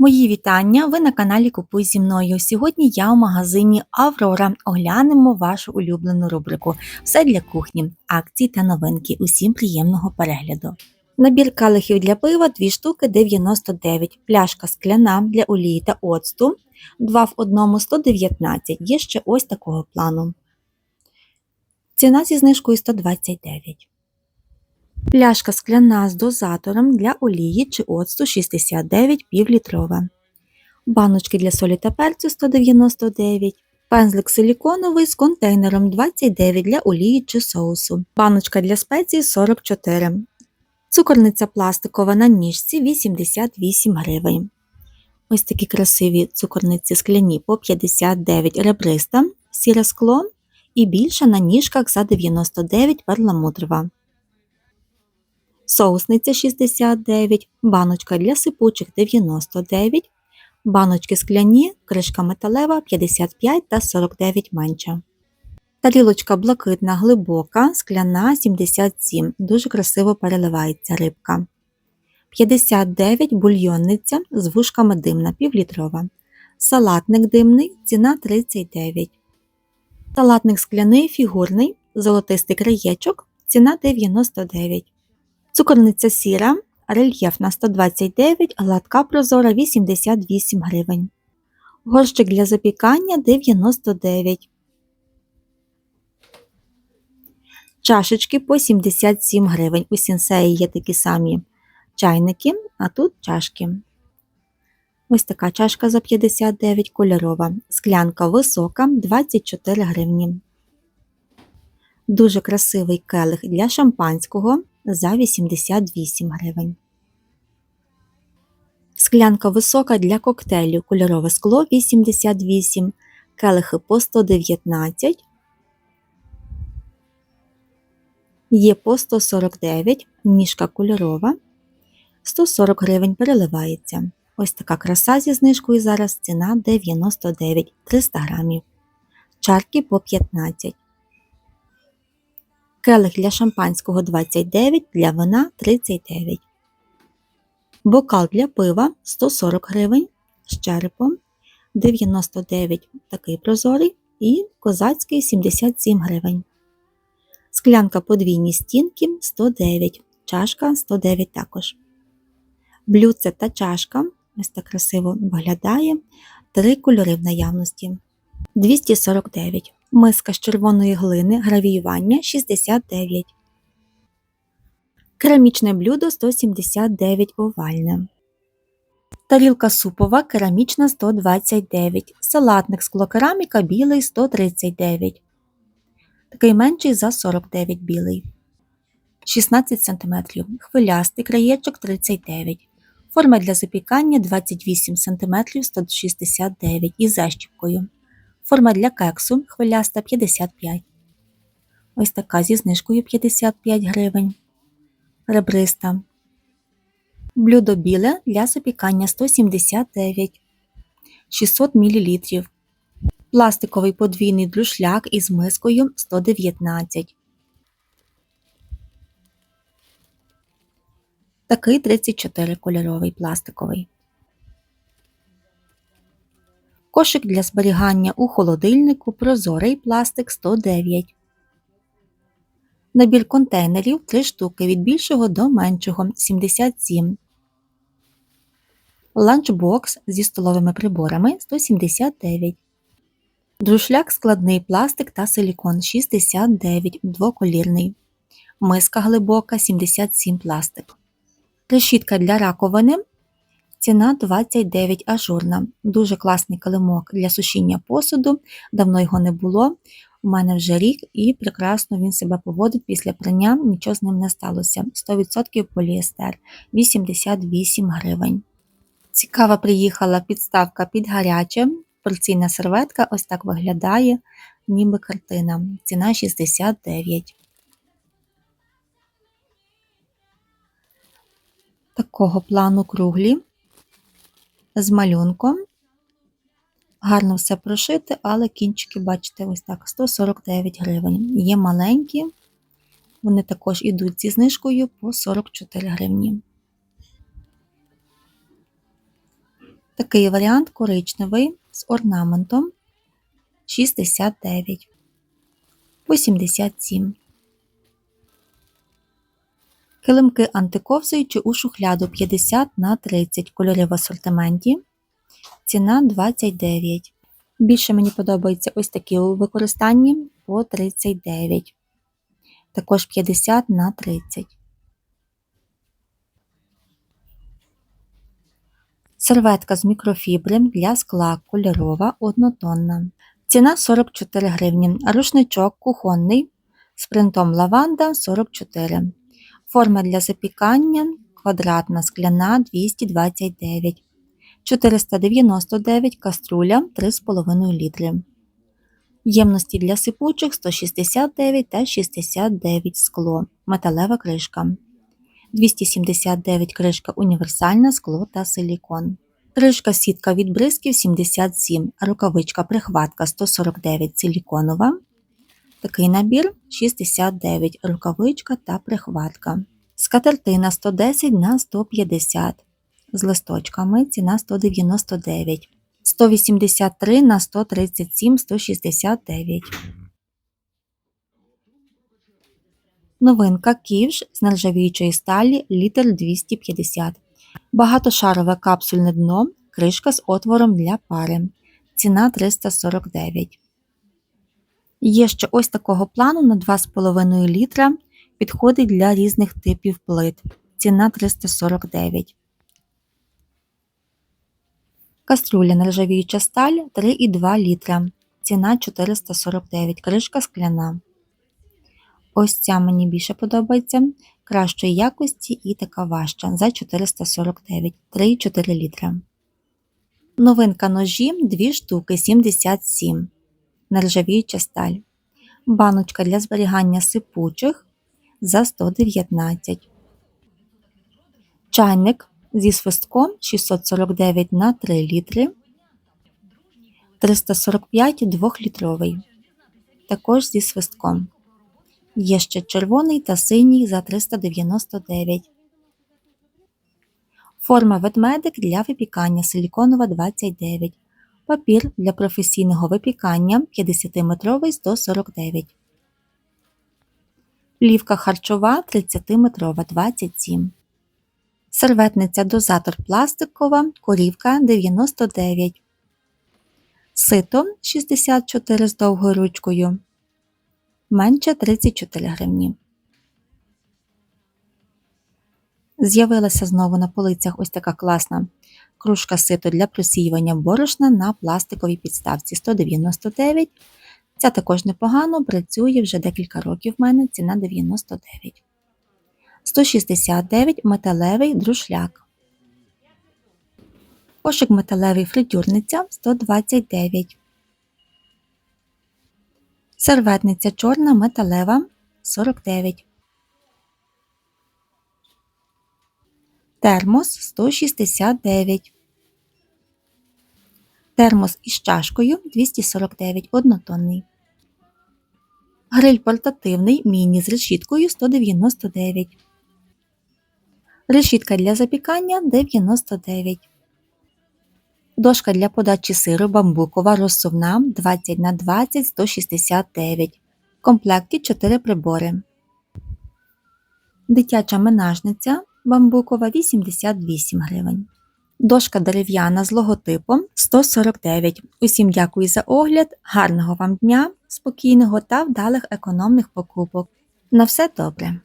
Мої вітання! Ви на каналі Купуй зі мною. Сьогодні я у магазині Аврора. Оглянемо вашу улюблену рубрику. Все для кухні, акції та новинки. Усім приємного перегляду. Набір калихів для пива 2 штуки 99, пляшка скляна для олії та оцту 2 в 1 119. Є ще ось такого плану. Ціна зі знижкою 129. Пляшка скляна з дозатором для олії чи оцту 69 півлітрова. Баночки для солі та перцю 199. Пензлик силіконовий з контейнером 29 для олії чи соусу. Баночка для спецій 44. Цукорниця пластикова на ніжці 88 гривень. Ось такі красиві цукорниці скляні по 59 ребриста, сіре скло і більша на ніжках за 99 перламутрова соусниця 69, баночка для сипучих 99, баночки скляні, кришка металева 55 та 49 менша. Тарілочка блакитна глибока, скляна 77, дуже красиво переливається рибка. 59 бульйонниця з вушками димна півлітрова. Салатник димний, ціна 39. Салатник скляний фігурний, золотистий краєчок, ціна 99. Цукорниця сіра, рельєфна 129, гладка прозора 88 гривень. Горщик для запікання 99. Чашечки по 77 гривень. У сінсеї є такі самі чайники, а тут чашки. Ось така чашка за 59 кольорова. Склянка висока 24 гривні. Дуже красивий келих для шампанського за 88 гривень. Склянка висока для коктейлю. Кольорове скло 88, келихи по 119. Є по 149, ніжка кольорова. 140 гривень переливається. Ось така краса зі знижкою зараз ціна 99 300 грамів. Чарки по 15 келих для шампанського 29, для вина 39. Бокал для пива 140 гривень з черепом, 99 такий прозорий і козацький 77 гривень. Склянка подвійні стінки 109, чашка 109 також. Блюдце та чашка ось так красиво виглядає. Три кольори в наявності 249. Миска з червоної глини гравіювання 69. Керамічне блюдо 179 овальне. Тарілка супова керамічна 129. Салатник склокераміка білий 139. Такий менший за 49 білий. 16 см. Хвилястий краєчок 39 Форма для запікання 28 см 169 із защіпкою. Форма для кексу хвиляста 55. Ось така зі знижкою 55 гривень. Ребриста. Блюдо біле для запікання 179 600 мл. Пластиковий подвійний друшляк із мискою 119. Такий 34 кольоровий пластиковий. Кошик для зберігання у холодильнику прозорий пластик 109. Набір контейнерів 3 штуки від більшого до меншого 77. Ланчбокс зі столовими приборами 179. Друшляк складний пластик та силікон 69 двоколірний. Миска глибока 77 пластик. Решітка для раковини Ціна 29 ажурна. Дуже класний килимок для сушіння посуду. Давно його не було. У мене вже рік і прекрасно він себе поводить після прання, нічого з ним не сталося. 100% поліестер 88 гривень. Цікава приїхала підставка під гаряче. Порційна серветка ось так виглядає, ніби картина. Ціна 69. Такого плану круглі з малюнком. Гарно все прошити, але кінчики, бачите, ось так, 149 гривень. Є маленькі, вони також йдуть зі знижкою по 44 гривні. Такий варіант коричневий з орнаментом 69, 87. Килимки антиковзуючі у шухляду 50 на 30 кольори в асортименті. Ціна 29. Більше мені подобаються ось такі у використанні по 39. Також 50 на 30. Серветка з мікрофібри для скла кольорова однотонна. Ціна 44 гривні. Рушничок кухонний з принтом лаванда 44. Форма для запікання квадратна скляна 229. 499 каструля 3,5 літри. Ємності для сипучих 169 та 69 скло. Металева кришка. 279 кришка універсальна скло та силікон. Кришка сітка від бризків 77, рукавичка прихватка 149 силіконова. Такий набір 69, рукавичка та прихватка. Скатертина 110 на 150 з листочками ціна 199, 183 на 137, 169. Новинка ківш з нержавіючої сталі літр 250. Багатошарове капсульне дно, кришка з отвором для пари. Ціна 349. Є ще ось такого плану на 2,5 літра. Підходить для різних типів плит. Ціна 349. Каструля нержавіюча сталь 3,2 літра. Ціна 449. Кришка скляна. Ось ця мені більше подобається. Кращої якості і така важча за 449 3,4 літра. Новинка ножі 2 штуки 77. Нержавіюча сталь. Баночка для зберігання сипучих за 119. Чайник зі свистком 649 на 3 літри. 345 2-літровий. Також зі свистком. Є ще червоний та синій за 399. Форма ведмедик для випікання силіконова 29. Папір для професійного випікання 50-метровий 149. Плівка харчова 30-метрова 27. Серветниця дозатор пластикова, корівка 99. Сито 64 з довгою ручкою. Менше 34 гривні. З'явилася знову на полицях ось така класна кружка сито для просіювання борошна на пластиковій підставці 199. Ця також непогано, працює вже декілька років в мене ціна 99. 169 металевий друшляк. Кошик металевий фритюрниця 129. Серветниця чорна металева 49. Термос 169. Термос із чашкою 249 однотонний. Гриль портативний міні з решіткою 199. Решітка для запікання 99. Дошка для подачі сиру бамбукова розсувна 20 на 20 169. В комплекті 4 прибори. Дитяча менажниця бамбукова 88 гривень. Дошка дерев'яна з логотипом 149. Усім дякую за огляд, гарного вам дня, спокійного та вдалих економних покупок. На все добре!